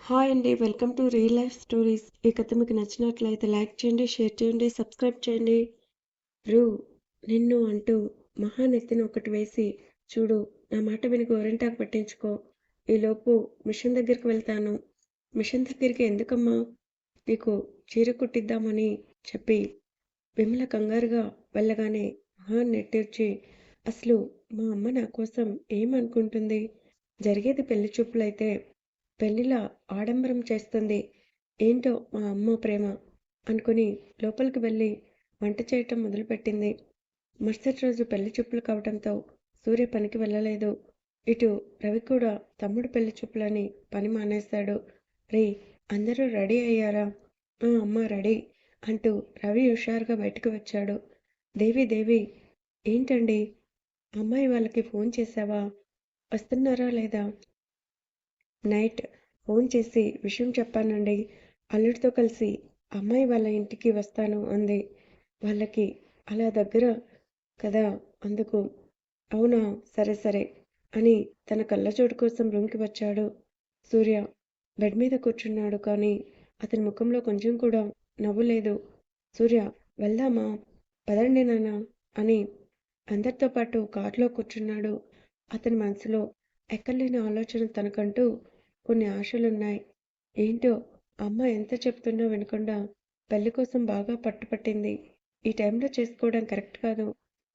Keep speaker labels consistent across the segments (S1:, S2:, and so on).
S1: Hi అండి welcome to real life stories ఈ కథ మీకు నచ్చినట్లయితే లైక్ చేయండి షేర్ చేయండి సబ్స్క్రైబ్ చేయండి. రూ నిన్ను అంటూ మహానెత్తిన ఒకటి వేసి చూడు నా మాట విని గోరింటాకు పట్టించుకో. ఈలోపు మిషన్ దగ్గరికి వెళ్తాను. మిషన్ దగ్గరికి ఎందుకమ్మా? నీకు చీర కుట్టిద్దామని చెప్పి విమల కంగారుగా వెళ్ళగానే మహా నెట్టిర్చి అసలు మా అమ్మ నా కోసం ఏమనుకుంటుంది? జరిగేది పెళ్ళి చూపులైతే పెళ్ళిలా ఆడంబరం చేస్తుంది. ఏంటో మా అమ్మ ప్రేమ అనుకుని లోపలికి వెళ్ళి వంట చేయటం మొదలుపెట్టింది. మరుసటి రోజు పెళ్ళి చూపులు కావడంతో సూర్య పనికి వెళ్ళలేదు. ఇటు రవి కూడా తమ్ముడు పెళ్ళి చూపులని పని మానేశాడు. రే అందరూ రెడీ అయ్యారా? ఆ అమ్మ రెడీ అంటూ రవి హుషారుగా బయటకు వచ్చాడు. దేవి దేవి ఏంటండి? అమ్మాయి వాళ్ళకి ఫోన్ చేశావా? వస్తున్నారా లేదా? నైట్ ఫోన్ చేసి విషయం చెప్పానండి. అల్లుడితో కలిసి అమ్మాయి వాళ్ళ ఇంటికి వస్తాను అంది. వాళ్ళకి అలా దగ్గర కదా అందుకు అవునా సరే సరే అని తన కళ్ళజోడు కోసం రూమ్కి వచ్చాడు. సూర్య బెడ్ మీద కూర్చున్నాడు కానీ అతని ముఖంలో కొంచెం కూడా నవ్వు లేదు. సూర్య వెళ్దామా? పదండి నాన్న అని అందరితో పాటు కారులో కూర్చున్నాడు. అతని మనసులో ఎక్కడలేని ఆలోచన తనకంటూ కొన్ని ఆశలున్నాయి. ఏంటో అమ్మ ఎంత చెప్తున్నా వినకుండా పెళ్ళి కోసం బాగా పట్టుపట్టింది. ఈ టైంలో చేసుకోవడం కరెక్ట్ కాదు.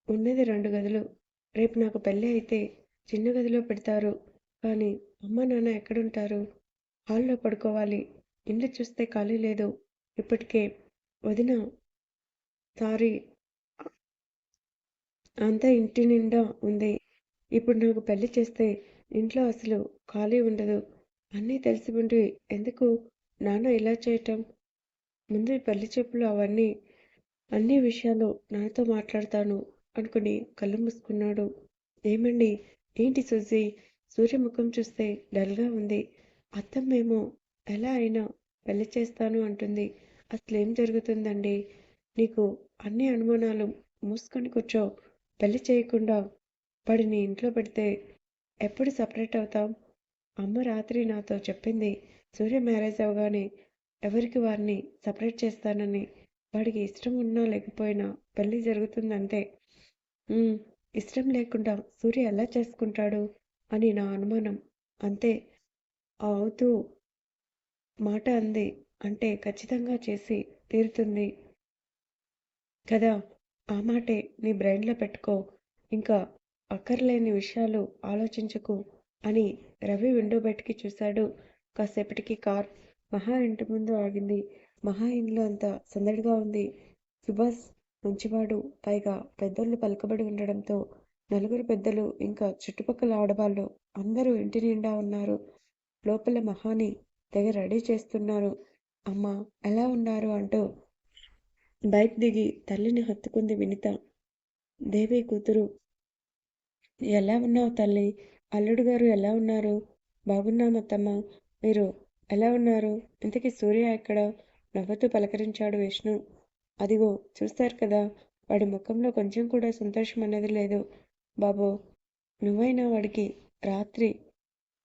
S1: ఉన్నది రెండు గదులు. రేపు నాకు పెళ్ళి అయితే చిన్న గదిలో పెడతారు. కానీ అమ్మ నాన్న ఎక్కడుంటారు? హాల్లో పడుకోవాలి. ఇల్లు చూస్తే ఖాళీ లేదు. ఇప్పటికే వదిన సారీ అంతా ఇంటి నిండా ఉంది. ఇప్పుడు నాకు పెళ్ళి చేస్తే ఇంట్లో అసలు ఖాళీ ఉండదు. అన్నీ తెలిసి ఉండి ఎందుకు? నాన్న ఇలా చేయటం? ముందు పెళ్ళి చెప్పులు అవన్నీ అన్ని విషయాలు నాతో మాట్లాడతాను అనుకుని కళ్ళు మూసుకున్నాడు. ఏమండి? ఏంటి సుజీ? సూర్య ముఖం చూస్తే డల్గా ఉంది. అత్తమ్మేమో ఎలా అయినా పెళ్ళి చేస్తాను అంటుంది. అసలు ఏం జరుగుతుందండి? నీకు అన్ని అనుమానాలు మూసుకొని కూర్చో. పెళ్ళి చేయకుండా వాడిని ఇంట్లో పెడితే ఎప్పుడు సపరేట్ అవుతాం అమ్మ రాత్రి నాతో చెప్పింది. సూర్య మ్యారేజ్ అవగానే ఎవరికి వారిని సపరేట్ చేస్తానని. వాడికి ఇష్టం ఉన్నా లేకపోయినా పెళ్ళి జరుగుతుందంతే. ఇష్టం లేకుండా సూర్య ఎలా చేసుకుంటాడు? అని నా అనుమానం. అంతే. అవుతూ మాట అంది. అంటే ఖచ్చితంగా చేసి తీరుతుంది. కదా ఆ మాటే నీ బ్రెయిన్లో పెట్టుకో. ఇంకా అక్కర్లేని విషయాలు ఆలోచించకు అని రవి విండో బయటికి చూశాడు. కాసేపటికి కార్ మహా ఇంటి ముందు ఆగింది. మహా ఇంట్లో అంతా సందడిగా ఉంది. సుభాష్ మంచివాడు. పైగా పెద్దోళ్ళు పలుకబడి ఉండడంతో నలుగురు పెద్దలు ఇంకా చుట్టుపక్కల ఆడవాళ్ళు అందరూ ఇంటి నిండా ఉన్నారు. లోపల మహాని తెగ రెడీ చేస్తున్నారు. అమ్మ ఎలా ఉన్నారు? అంటూ బైక్ దిగి తల్లిని హత్తుకుంది వినిత. దేవి కూతురు ఎలా ఉన్నావు తల్లి? అల్లుడు గారు ఎలా ఉన్నారు? బాగున్నాం అత్తమ్మ. మీరు ఎలా ఉన్నారు? ఇంతకీ సూర్య ఎక్కడ? నవ్వుతూ పలకరించాడు విష్ణు. అదిగో చూస్తారు కదా వాడి ముఖంలో కొంచెం కూడా సంతోషం అనేది లేదు. బాబు నువ్వైనా వాడికి రాత్రి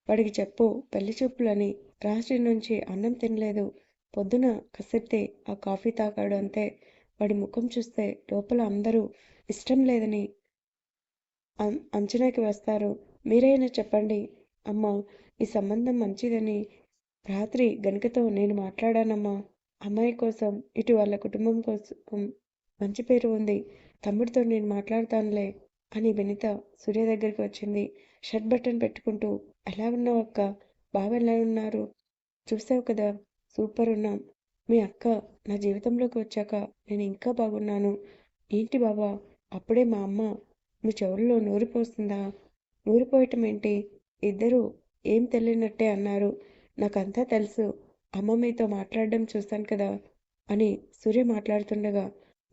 S1: వాడికి చెప్పు పెళ్ళి చూపులని రాత్రి నుంచి అన్నం తినలేదు. పొద్దున కసిరితే ఆ కాఫీ తాగాడు అంతే. వాడి ముఖం చూస్తే లోపల అందరూ ఇష్టం లేదని అంచనాకి వస్తారు. మీరైనా చెప్పండి. అమ్మ ఈ సంబంధం మంచిదని రాత్రి గనుకతో నేను మాట్లాడానమ్మా. అమ్మాయి కోసం ఇటు వాళ్ళ కుటుంబం కోసం మంచి పేరు ఉంది. తమ్ముడితో నేను మాట్లాడతానులే అని వినిత సూర్య దగ్గరికి వచ్చింది. షర్ట్ బటన్ పెట్టుకుంటూ ఎలా ఉన్నావు అక్క? బావ ఎలా ఉన్నారు? చూసావు కదా సూపర్ ఉన్నాం. మీ అక్క నా జీవితంలోకి వచ్చాక నేను ఇంకా బాగున్నాను. ఏంటి బాబా అప్పుడే మా అమ్మ మీ చెవుల్లో నూరిపోస్తుందా నూరిపోయటం ఏంటి? ఇద్దరూ ఏం తెలియనట్టే అన్నారు. నాకంతా తెలుసు. అమ్మ మీతో మాట్లాడడం చూశాను కదా అని సూర్య మాట్లాడుతుండగా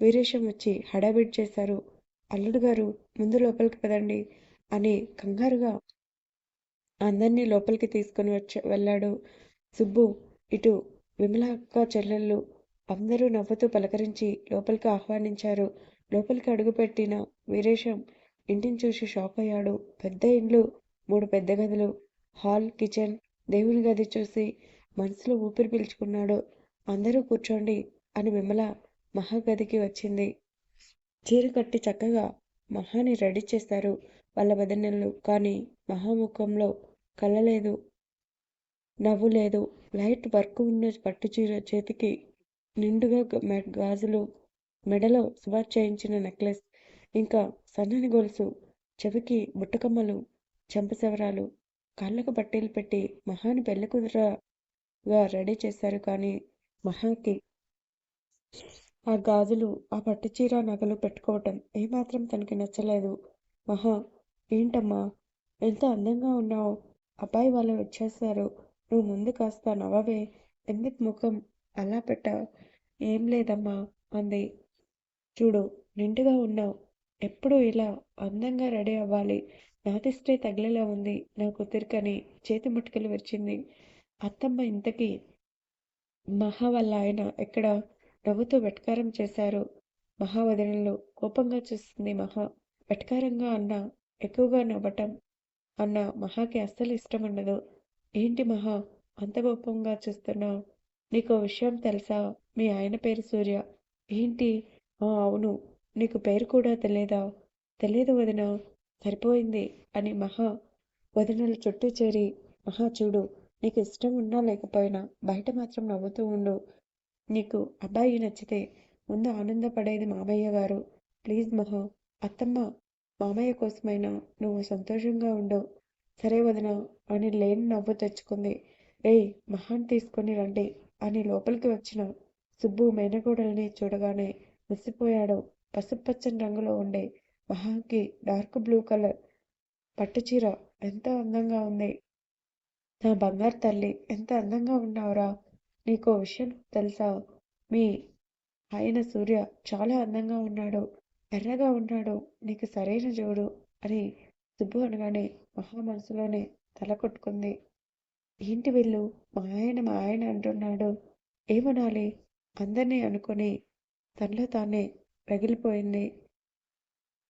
S1: వీరేశం వచ్చి హడావిడి చేశారు. అల్లుడు గారు ముందు లోపలికి పదండి అని కంగారుగా అందరినీ లోపలికి తీసుకుని వచ్చి వెళ్ళాడు. సుబ్బు ఇటు విమల అక్క చెల్లెళ్ళు అందరూ నవ్వుతూ పలకరించి లోపలికి ఆహ్వానించారు. లోపలికి అడుగుపెట్టిన వీరేశం ఇంటిని చూసి షాక్ అయ్యాడు పెద్ద ఇండ్లు మూడు పెద్ద గదులు హాల్ కిచెన్ దేవుని గది చూసి మనసులో ఊపిరి పీల్చుకున్నాడు. అందరూ కూర్చోండి అని విమల మహా గదికి వచ్చింది. చీర కట్టి చక్కగా మహాని రెడీ చేశారు వాళ్ళ వదినలు కానీ మహాముఖంలో కలలేదు నవ్వు లేదు లైట్ వర్క్ ఉన్న పట్టు చీర చేతికి నిండుగా గాజులు మెడలో సుభాష్ చేయించిన నెక్లెస్ ఇంకా సన్నని గొలుసు చెవికి బుట్టకమ్మలు చెంపసవరాలు కాళ్ళకు పట్టీలు పెట్టి మహాని పెళ్ళి కుదురగా రెడీ చేశారు కానీ మహాకి ఆ గాజులు ఆ పట్టుచీర నగలు పెట్టుకోవటం ఏమాత్రం తనకి నచ్చలేదు. మహా ఏంటమ్మా ఎంత అందంగా ఉన్నావు? అబ్బాయి వాళ్ళు వచ్చేస్తారు. నువ్వు ముందు కాస్త నవ్వవే. ఎందుకు ముఖం అలా పెట్టావు? ఏం లేదమ్మా అంది. చూడు నిండుగా ఉన్నావు. ఎప్పుడు ఇలా అందంగా రెడీ అవ్వాలి. నాతిస్తే తగిలేలా ఉంది. నా కూతురికని చేతి ముట్టుకలు వచ్చింది అత్తమ్మ ఇంతకీ మహా వల్ల ఆయన ఎక్కడ? నవ్వుతూ వెటకారం చేశారు. మహావదనలు కోపంగా చూస్తుంది మహా. వెటకారంగా అన్న ఎక్కువగా నవ్వటం అన్న మహాకి అస్సలు ఇష్టం ఉండదు. ఏంటి మహా? అంత కోపంగా చూస్తున్నావు నీకు విషయం తెలుసా? మీ ఆయన పేరు సూర్య. ఏంటి? అవును. నీకు పేరు కూడా తెలియదా తెలియదు వదిన. సరిపోయింది అని మహా వదినల చుట్టూ చేరి మహా చూడు నీకు ఇష్టం ఉన్నా లేకపోయినా బయట మాత్రం నవ్వుతూ ఉండు. నీకు అబ్బాయి నచ్చితే ముందు ఆనందపడేది మామయ్య గారు. ప్లీజ్ మహా. అత్తమ్మ మామయ్య కోసమైనా నువ్వు సంతోషంగా ఉండు. సరే వదిన అని లేని నవ్వు తెచ్చుకుంది. ఏయ్ మహాన్ తీసుకొని రండి అని లోపలికి వచ్చిన సుబ్బు మేనగోడల్ని చూడగానే ముసిపోయాడు పసుపచ్చని రంగులో ఉండే మహాకి డార్క్ బ్లూ కలర్ పట్టుచీర ఎంత అందంగా ఉంది. నా బంగారు తల్లి ఎంత అందంగా ఉన్నావురా. నీకో విషయం తెలుసా? మీ ఆయన సూర్య చాలా అందంగా ఉన్నాడు ఎర్రగా ఉన్నాడు నీకు సరైన జోడు అని సుబ్బు అనగానే మహా మనసులోనే తల కొట్టుకుంది. ఏంటి వీళ్ళు? మా ఆయన మా ఆయన అంటున్నాడు. ఏమనాలి? అందరినీ అనుకొని తనలో తానే పగిలిపోయింది.